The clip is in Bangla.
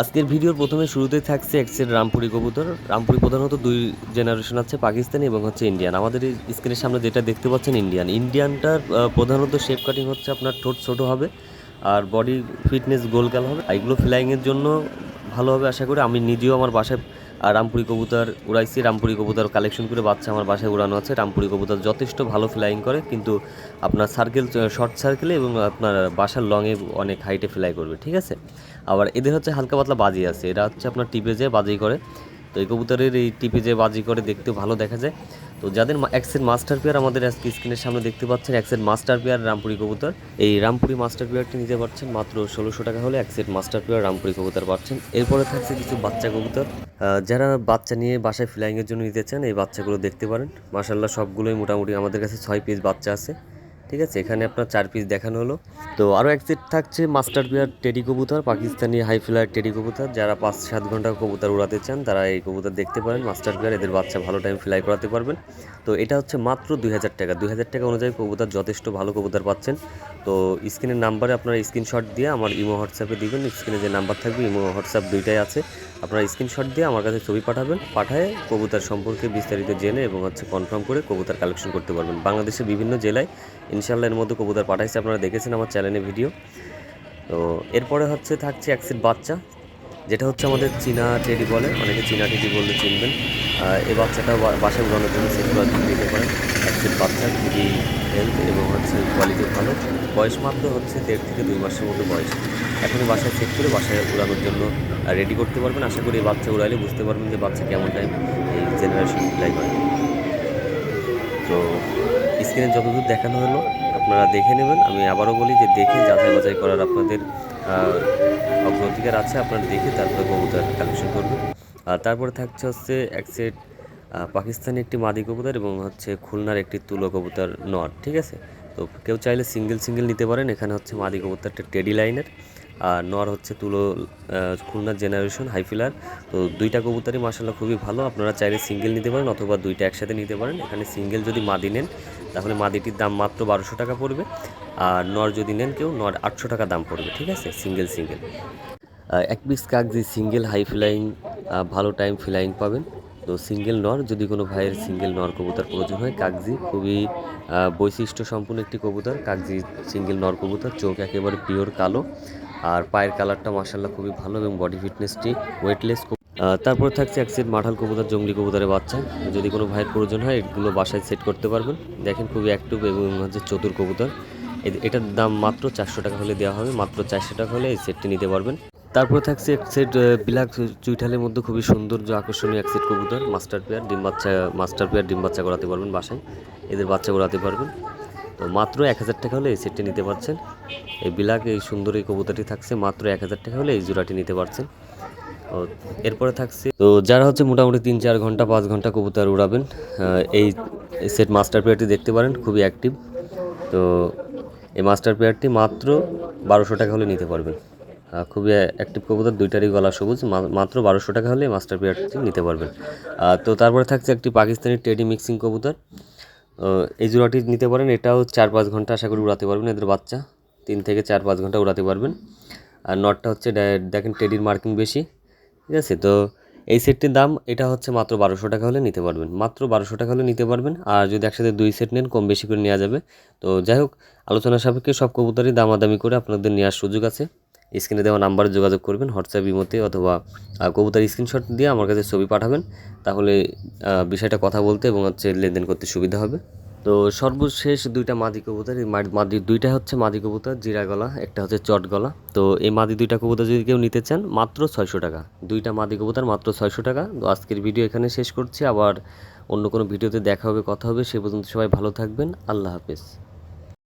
আজকের ভিডিওর প্রথমে শুরুতে থাকছে এক সেট রামপুরি কবুতর। রামপুরি প্রধানত দুই জেনারেশন আছে, পাকিস্তানি এবং হচ্ছে ইন্ডিয়ান আমাদের স্ক্রিনের সামনে যেটা দেখতে পাচ্ছেন ইন্ডিয়ান ইন্ডিয়ানটার প্রধানত শেপ কাটিং হচ্ছে আপনার ঠোঁট ছোট হবে, আর বডি ফিটনেস গোলকাল হবে। এগুলো ফ্লাইংয়ের জন্য ভালোভাবে আশা করি। আমি নিজেও আমার বাসায় আর রামপুরি কবুতর উড়াইছি। রামপুরি কবুতর কালেকশন করে বাচ্চা আমার বাসায় উড়ানো আছে। রামপুরি কবুতর যথেষ্ট ভালো ফ্লাইং করে, কিন্তু আপনার সার্কেল শর্ট সার্কেলে এবং আপনার বাসার লংয়ে অনেক হাইটে ফ্লাই করবে, ঠিক আছে? আবার এদের হচ্ছে হালকা পাতলা বাজি আছে। এরা হচ্ছে আপনার টিপে যেয়ে বাজি করে। তো এই কবুতরের এই টিপে যে বাজি করে দেখতেও ভালো দেখা যায়। তো যাদের এক্সের মাস্টার পেয়ার আমাদের আজকে স্ক্রিনের সামনে দেখতে পাচ্ছেন এক্সের মাস্টার পেয়ার রামপুরি কবুতর। এই রামপুরি মাস্টার পেয়ারটি নিতে পারছেন মাত্র ষোলোশো টাকা হলে এক্সের মাস্টার পেয়ার রামপুরি কবুতর পাচ্ছেন। এরপরে থাকছে কিছু বাচ্চা কবুতর। যারা বাচ্চা নিয়ে বাসায় ফ্লাইংয়ের জন্য নিতে চান, এই বাচ্চাগুলো দেখতে পারেন। মাসাল্লাহ সবগুলোই মোটামুটি আমাদের কাছে ছয় পিস বাচ্চা আছে। ঠিক আছে, এখানে আপনার চার পিস দেখানো হলো। তো আরও এক সেট থাকছে মাস্টার বিয়ার টেডি কবুতর, পাকিস্তানি হাই ফ্লায়ার টেডি কবুতর। যারা পাঁচ সাত ঘণ্টা কবুতর উড়াতে চান, তারা এই কবুতর দেখতে পারেন। মাস্টার বিয়ার এদের বাচ্চা ভালো টাইম ফ্লাই করাতে পারবেন। তো এটা হচ্ছে মাত্র দুই হাজার টাকা। দুই হাজার টাকা অনুযায়ী কবুতর, যথেষ্ট ভালো কবুতর পাচ্ছেন। তো স্ক্রিনের নাম্বারে আপনারা স্ক্রিনশট দিয়ে আমার ইমো হোয়াটসঅ্যাপে দিবেন। স্ক্রিনে যে নাম্বার থাকবে, ইমো, হোয়াটসঅ্যাপ দুইটাই আছে। আপনারা স্ক্রিনশট দিয়ে আমার কাছে ছবি পাঠাবেন, পাঠায় কবুতর সম্পর্কে বিস্তারিত জেনে এবং হচ্ছে কনফার্ম করে কবুতর কালেকশন করতে পারবেন। বাংলাদেশের বিভিন্ন জেলায় ইনশাল্লাহ এর মধ্যে কবুতর পাঠাইছে, আপনারা দেখেছেন আমার চ্যানেলে ভিডিও তো এরপরে হচ্ছে থাকছে অ্যাক্সিড বাচ্চা। যেটা হচ্ছে আমাদের চীনা টেডি বলে, অনেকে চীনা টেডি বললে চিনবেন। এই বাচ্চাটা বাসায় উড়ানোর জন্য জন্য নিতে পারেন। অ্যাক্সিড বাচ্চা, খুবই হেলথ এবং হচ্ছে কোয়ালিটি ভালো। বয়স মাত্র হচ্ছে দেড় থেকে দুই মাসের মতো বয়স। এখনই বাসায় চেক করে বাসায় উড়ানোর জন্য রেডি করতে পারবেন। আশা করি এই বাচ্চা উড়াইলে বুঝতে পারবেন যে বাচ্চা কেমন টাইম এই জেনারেশন ফ্লাই করে তো স্ক্রিনে যতদূর দেখানো হলো, আপনারা দেখে নেবেন। আমি আবারও বলি যে দেখে যাচাই বাছাই করার আপনাদের অগ্রাধিকার আছে, আপনারা দেখে তারপরে কবুতর কালেকশন করবেন। আর তারপরে থাকছে হচ্ছে এক সেট পাকিস্তানি একটি মাদি কবুতর এবং হচ্ছে খুলনার একটি তুলো কবুতর নট ঠিক আছে? তো কেউ চাইলে সিঙ্গেল সিঙ্গেল নিতে পারেন। এখানে হচ্ছে মাদি কবুতরটা টেডি লাইনের আর নর হচ্ছে তুলো খুলনার জেনারেশন হাইফিলার তো দুইটা কবুতরই মাসাল্লাহ খুবই ভালো। আপনারা চাইলে সিঙ্গেল নিতে পারেন অথবা দুইটা একসাথে নিতে পারেন। এখানে সিঙ্গেল যদি মাদি নেন তাহলে মাদিটির দাম মাত্র বারোশো টাকা পড়বে। আর নর যদি নেন কেউ, নর আটশো টাকা দাম পড়বে, ঠিক আছে? Single single. এক পিস কাগজি সিঙ্গেল হাই ফ্লাইং ভালো টাইম ফ্লাইং পাবেন। তো সিঙ্গেল নর, যদি কোনো ভাইয়ের সিঙ্গেল নর কবুতর প্রয়োজন হয়, কাগজি খুবই বৈশিষ্ট্য সম্পূর্ণ একটি কবুতর। কাগজি সিঙ্গেল নর কবুতর, চোখ একেবারে পিওর কালো। আর পায়ের কালারটা মার্শাল্লাহ খুবই ভালো এবং বডি ফিটনেসটি ওয়েটলেস তারপরে থাকছে এক সেট মাঠাল কবুতর, জঙ্গলি কবুতরের বাচ্চা। যদি কোনো ভাইয়ের প্রয়োজন হয়, এগুলো বাসায় সেট করতে পারবেন। দেখেন খুবই অ্যাক্টিভ এবং হচ্ছে চতুর কবুতর। এটার দাম মাত্র চারশো টাকা হলে দেওয়া হবে। মাত্র চারশো টাকা হলে এই সেটটি নিতে পারবেন। তারপর থাকছে এক সেট বিলাক চুইঠালের মধ্যে খুবই সৌন্দর্য আকর্ষণীয় এক সেট কবুতর মাস্টার পেয়ার ডিম বাচ্চা মাস্টার পেয়ার ডিম বাচ্চা করাতে পারবেন বাসায়। এদের বাচ্চা করাতে পারবেন। তো মাত্র এক হাজার টাকা হলে এই সেটটি নিতে পারছেন। এই বিলাক, এই সুন্দর এই কবুতরটি থাকছে মাত্র এক হাজার টাকা হলে এই জোড়াটি নিতে পারছেন। এরপরে থাকছে। তো যারা হচ্ছে মোটামুটি তিন চার ঘণ্টা, পাঁচ ঘণ্টা কবুতর উড়াবেন এই সেট মাস্টার পেয়ারটি দেখতে পারেন, খুবই অ্যাক্টিভ তো এই মাস্টার পেয়ারটি মাত্র বারোশো টাকা হলে নিতে পারবেন। খুবই অ্যাক্টিভ কবুতর, দুইটারই গলা সবুজ মাত্র বারোশো টাকা হলে মাস্টার পেয়ারটি নিতে পারবেন। তো তারপরে থাকছে একটি পাকিস্তানি টেডি মিক্সিং কবুতর। এই জোড়াটি নিতে পারেন, এটাও চার পাঁচ ঘণ্টা আশা করি উড়াতে পারবেন, এদের বাচ্চা। তিন থেকে চার পাঁচ ঘণ্টা উড়াতে পারবেন। আর নটটা হচ্ছে দেখেন টেডির মার্কিং বেশি। ঠিক আছে? তো এই সেটটির দাম, এটা হচ্ছে মাত্র বারোশো টাকা হলে নিতে পারবেন। মাত্র বারোশো টাকা হলে নিতে পারবেন। আর যদি একসাথে দুই সেট নেন, কম বেশি করে নেওয়া যাবে। তো যাই হোক, আলোচনা সাপেক্ষে সব কবুতরই দামাদামি করে আপনাদের নেওয়ার সুযোগ আছে। স্ক্রিনে দেওয়া নাম্বারে যোগাযোগ করবেন, হোয়াটসঅ্যাপ, ইমোতে অথবা কবুতর স্ক্রিনশট দিয়ে আমার কাছে ছবি পাঠাবেন। তাহলে বিষয়টা কথা বলতে এবং হচ্ছে লেনদেন করতে সুবিধা হবে। তো সর্বশেষ দুইটা মাদি কবুতর, এই মাদি- দুইটা হচ্ছে মাদি কবুতর, জিরা গলা, একটা হচ্ছে চট গলা। তো এই মাদি দুইটা কবুতর যদি কেউ নিতে চান, মাত্র ছয়শো টাকা। দুইটা মাদি কবুতর মাত্র ছয়শো টাকা। তো আজকের ভিডিও এখানে শেষ করছি। আবার অন্য কোনো ভিডিওতে দেখা হবে, কথা হবে, সে পর্যন্ত সবাই ভালো থাকবেন। আল্লাহ হাফেজ।